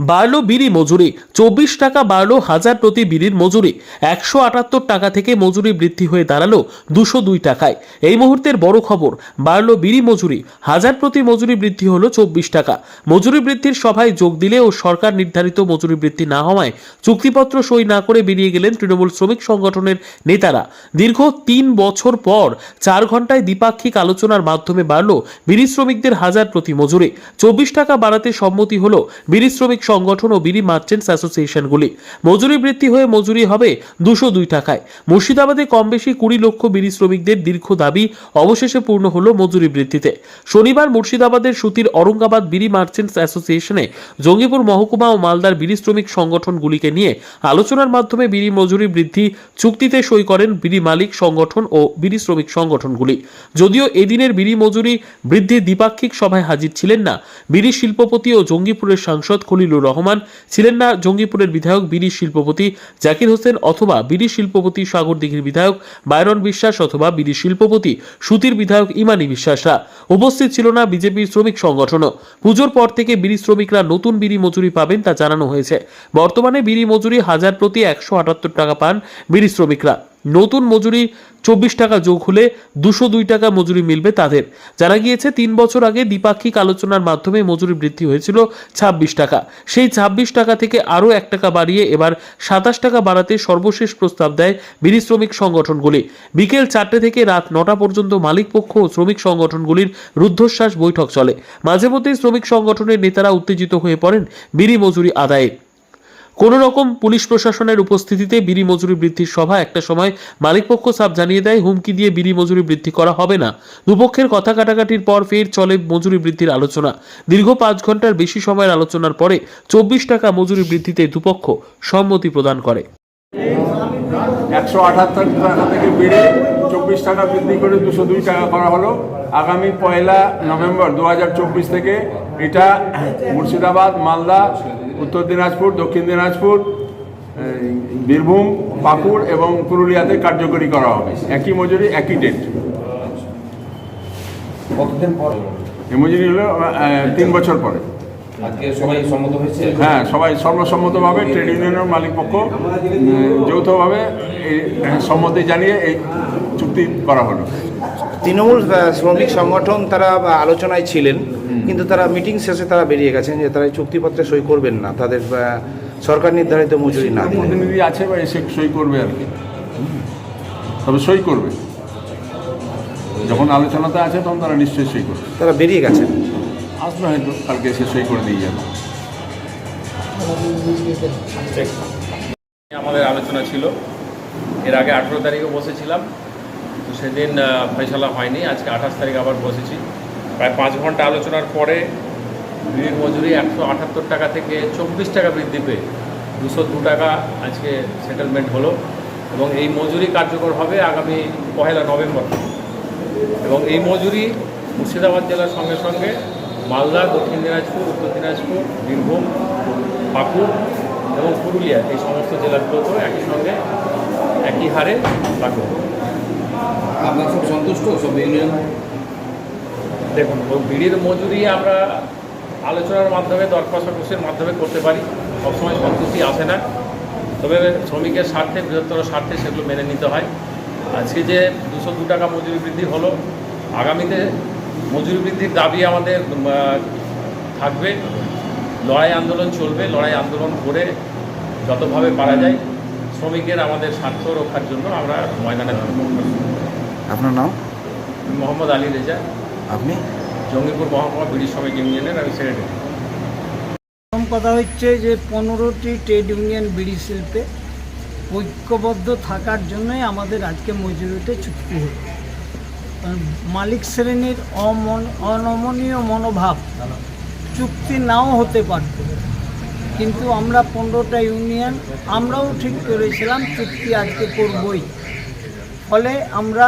বাড়লো বিড়ি মজুরি, চব্বিশ টাকা বাড়লো হাজার প্রতি বিড়ির মজুরি, একশো আটাত্তর টাকা থেকে মজুরি বৃদ্ধি হয়ে দাঁড়াল দুশো দুই টাকায়। এই মুহূর্তের বড় খবর, বাড়লো বিড়ি মজুরি, হাজার প্রতি মজুরি বৃদ্ধি হলো চব্বিশ টাকা। মজুরি বৃদ্ধির সভায় যোগ দিলে ও সরকার নির্ধারিত মজুরি বৃদ্ধি না হওয়ায় চুক্তিপত্র সই না করে বেরিয়ে গেলেন তৃণমূল শ্রমিক সংগঠনের নেতারা। দীর্ঘ তিন বছর পর চার ঘন্টায় দ্বিপাক্ষিক আলোচনার মাধ্যমে বাড়ল বিড়ি শ্রমিকদের হাজার প্রতি মজুরি। চব্বিশ টাকা বাড়াতে সম্মতি হলো বিড়ি শ্রমিক সংগঠন ও বিড়ি মার্চেন্টস অ্যাসোসিয়েশনগুলি। মজুরি বৃদ্ধি হয়ে মজুরি হবে দুশো দুই টাকায়। মুর্শিদাবাদে কম বেশি কুড়ি লক্ষ বিড়ি শ্রমিকদের দীর্ঘ দাবি অবশেষে পূর্ণ হলো মজুরি বৃদ্ধিতে। শনিবার মুর্শিদাবাদের সুতির অরঙ্গাবাদ বিড়ি মার্চেন্টস অ্যাসোসিয়েশনে জঙ্গিপুর মহকুমা ও মালদার বিড়ি শ্রমিক সংগঠনগুলিকে নিয়ে আলোচনার মাধ্যমে বিড়ি মজুরি বৃদ্ধি চুক্তিতে সই করেন বিড়ি মালিক সংগঠন ও বিড়ি শ্রমিক সংগঠনগুলি। যদিও এদিনের বিড়ি মজুরি বৃদ্ধি দ্বিপাক্ষিক সভায় হাজির ছিলেন না, বিড়ি শিল্পপতি ও জঙ্গিপুরের সাংসদ খলিলুর রহমান ছিলেন না জঙ্গিপুরের বিধায়ক, বিড়ি শিল্পপতি জাকির হোসেন অথবা বিড়ি শিল্পপতি সাগরদিঘির বিধায়ক বায়রন বিশ্বাস অথবা বিড়ি শিল্পপতি সুতির বিধায়ক ইমানি বিশ্বাসরা। উপস্থিত ছিল না বিজেপির শ্রমিক সংগঠনও। পুজোর পর থেকে বিড়ি শ্রমিকরা নতুন বিড়ি মজুরি পাবেন তা জানানো হয়েছে। বর্তমানে বিড়ি মজুরি হাজার প্রতি একশো আটাত্তর টাকা পান বিড়ি শ্রমিকরা। নতুন মজুরি চব্বিশ টাকা যোগ হলে দুশো দুই টাকা মজুরি মিলবে তাদের। জানা গিয়েছে, তিন বছর আগে দ্বিপাক্ষিক আলোচনার মাধ্যমে মজুরি বৃদ্ধি হয়েছিল ছাব্বিশ টাকা। সেই ছাব্বিশ টাকা থেকে আরও এক টাকা বাড়িয়ে এবার সাতাশ টাকা বাড়াতে সর্বশেষ প্রস্তাব দেয় বিড়ি শ্রমিক সংগঠনগুলি। বিকেল চারটে থেকে রাত নটা পর্যন্ত মালিক পক্ষ ও শ্রমিক সংগঠনগুলির রুদ্ধশ্বাস বৈঠক চলে। মাঝে মধ্যেই শ্রমিক সংগঠনের নেতারা উত্তেজিত হয়ে পড়েন বিড়ি মজুরি আদায়ে। কোনো রকম পুলিশ প্রশাসনের উপস্থিতিতে বিড়ি মজুরি বৃদ্ধির সভা একটা সময় মালিকপক্ষ সাপ জানিয়ে দেয়, হুমকি দিয়ে বিড়ি মজুরি বৃদ্ধি করা হবে না। দুপক্ষের কথা কাটাকাটির পর ফের চলে মজুরি বৃদ্ধির আলোচনা। দীর্ঘ পাঁচ ঘণ্টার বেশি সময়ের আলোচনার পরে চব্বিশ টাকা মজুরি বৃদ্ধিতে দুপক্ষ সম্মতি প্রদান করে। একশো আঠাত্তর টাকা থেকে বেড়ে, চব্বিশ টাকা বৃদ্ধি করে দুশো দুই টাকা করা হলো। আগামী পয়লা নভেম্বর দু হাজার চব্বিশ থেকে এটা মুর্শিদাবাদ, মালদা উত্তর দিনাজপুর দক্ষিণ দিনাজপুর বীরভূম পাকুড় এবং পুরুলিয়াতে কার্যকরী করা হবে। একই মজুরি একই ডেট কতদিন পর? এই মজুরি হলো তিন বছর পরে। হ্যাঁ সবাই সর্বসম্মতভাবে ট্রেড ইউনিয়নের মালিক পক্ষ যৌথভাবে এই সম্মতি জানিয়ে এই চুক্তি করা হলো। তৃণমূল শ্রমিক সংগঠন তারা আলোচনায় ছিলেন কিন্তু তারা মিটিং শেষে তারা বেরিয়ে গেছেন যে তারা চুক্তিপত্রে সই করবেন না তাদের সরকার নির্ধারিত মজুরি না। প্রতিনিধি আছে বা এসে সই করবে আর কি। তবে সই করবে। যখন আলোচনাতে আছে তখন তারা নিশ্চয়ই সই করবে। তারা বেরিয়ে গেছেন। আসবে হয়তো কালকে এসে সই করে দিয়ে যাবে। আমাদের আলোচনা ছিল। এর আগে আঠেরো তারিখে বসেছিলাম। সেদিন ফয়সালা হয়নি। আজকে আঠাশ তারিখ আবার বসেছি। প্রায় পাঁচ ঘণ্টা আলোচনার পরে বিড়ির মজুরি একশো আটাত্তর টাকা থেকে চব্বিশ টাকা বৃদ্ধি পেয়ে দুশো দু টাকা আজকে সেটেলমেন্ট হলো এবং এই মজুরি কার্যকর হবে আগামী পহেলা নভেম্বর। এবং এই মজুরি মুর্শিদাবাদ জেলার সঙ্গে সঙ্গে মালদা, দক্ষিণ দিনাজপুর, উত্তর দিনাজপুর, বীরভূম, পাকুড় এবং পুরুলিয়া, এই সমস্ত জেলাগুলোতেও একই সঙ্গে একই হারে লাগু হবে। আপনার সব সন্তুষ্ট, সব ইউনিয়ন দেখুন বিড়ির মজুরি আমরা আলোচনার মাধ্যমে দর কষাকষির মাধ্যমে করতে পারি। সবসময় সন্তুষ্টি আসে না। তবে শ্রমিকের স্বার্থে, বৃহত্তর স্বার্থে সেগুলো মেনে নিতে হয়। আজকে যে দুশো দু টাকা মজুরি বৃদ্ধি হলো, আগামীতে মজুরি বৃদ্ধির দাবি আমাদের থাকবে। লড়াই আন্দোলন চলবে, লড়াই আন্দোলন করে যতভাবে পারা যায়, শ্রমিকের আমাদের স্বার্থ রক্ষার জন্য আমরা ময়দানে নামবো। আপনার নাম? মোহাম্মদ আলী রেজা। আপনি? জঙ্গিপুর মহকুমা বিড়ি শ্রমিক ইউনিয়নের আমি সেক্রেটারি প্রথম কথা হচ্ছে যে পনেরোটি ট্রেড ইউনিয়ন বিড়ি শিল্পে ঐক্যবদ্ধ থাকার জন্যই আমাদের আজকে মজুরিতে চুক্তি হল। মালিক শ্রেণির অমন অনমনীয় মনোভাব চুক্তি নাও হতে পারত। কিন্তু আমরা পনেরোটা ইউনিয়ন আমরাও ঠিক করেছিলাম চুক্তি আজকে করবই। ফলে আমরা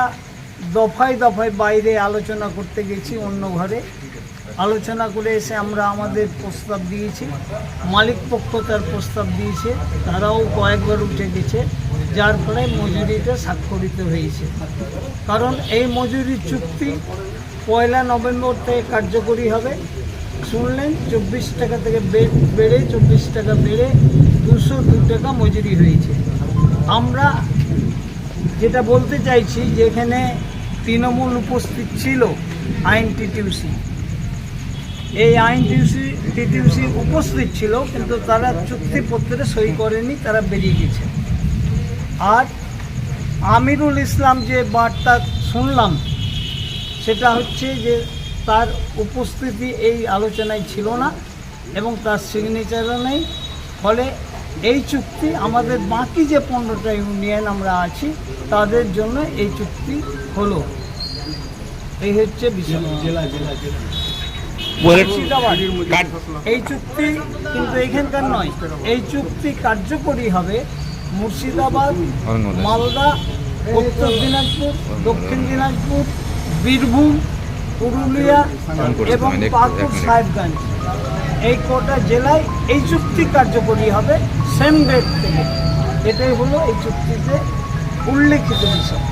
দফায় দফায় বাইরে আলোচনা করতে গেছি অন্য ঘরে। আলোচনা করে এসে আমরা আমাদের প্রস্তাব দিয়েছি। মালিক পক্ষ তার প্রস্তাব দিয়েছে। তারাও কয়েকবার উঠে গেছে, যার ফলে মজুরিটা স্বাক্ষরিত হয়েছে। কারণ এই মজুরি চুক্তি পয়লা নভেম্বর থেকে কার্যকরী হবে। শুনলেন, চব্বিশ টাকা থেকে বেড়ে চব্বিশ টাকা বেড়ে দুশো দু টাকা মজুরি হয়েছে। আমরা যেটা বলতে চাইছি যে এখানে তৃণমূল উপস্থিত ছিল আইন টিটিউসি। এই আইন টিউসি টিটিউসি উপস্থিত ছিল, কিন্তু তারা চুক্তিপত্রে সই করেনি, তারা বেরিয়ে গেছে। আর আমিরুল ইসলাম যে বার্তা শুনলাম, সেটা হচ্ছে যে তার উপস্থিতি এই আলোচনায় ছিল না এবং তার সিগনেচারও নেই। ফলে এই চুক্তি আমাদের বাকি যে পনেরোটা ইউনিয়ন আমরা আছি তাদের জন্য এই চুক্তি হলো। এই হচ্ছে জেলা জেলা এই চুক্তি কিন্তু এখানকার নয়। এই চুক্তি কার্যকরী হবে মুর্শিদাবাদ মালদা উত্তর দিনাজপুর দক্ষিণ দিনাজপুর বীরভূম পুরুলিয়া এবং পাকুড় সাহেবগঞ্জ। এই কটা জেলায় এই চুক্তি কার্যকরী হবে সেম ডেট থেকে। এটাই হলো এই চুক্তিতে উল্লেখিত বিষয়।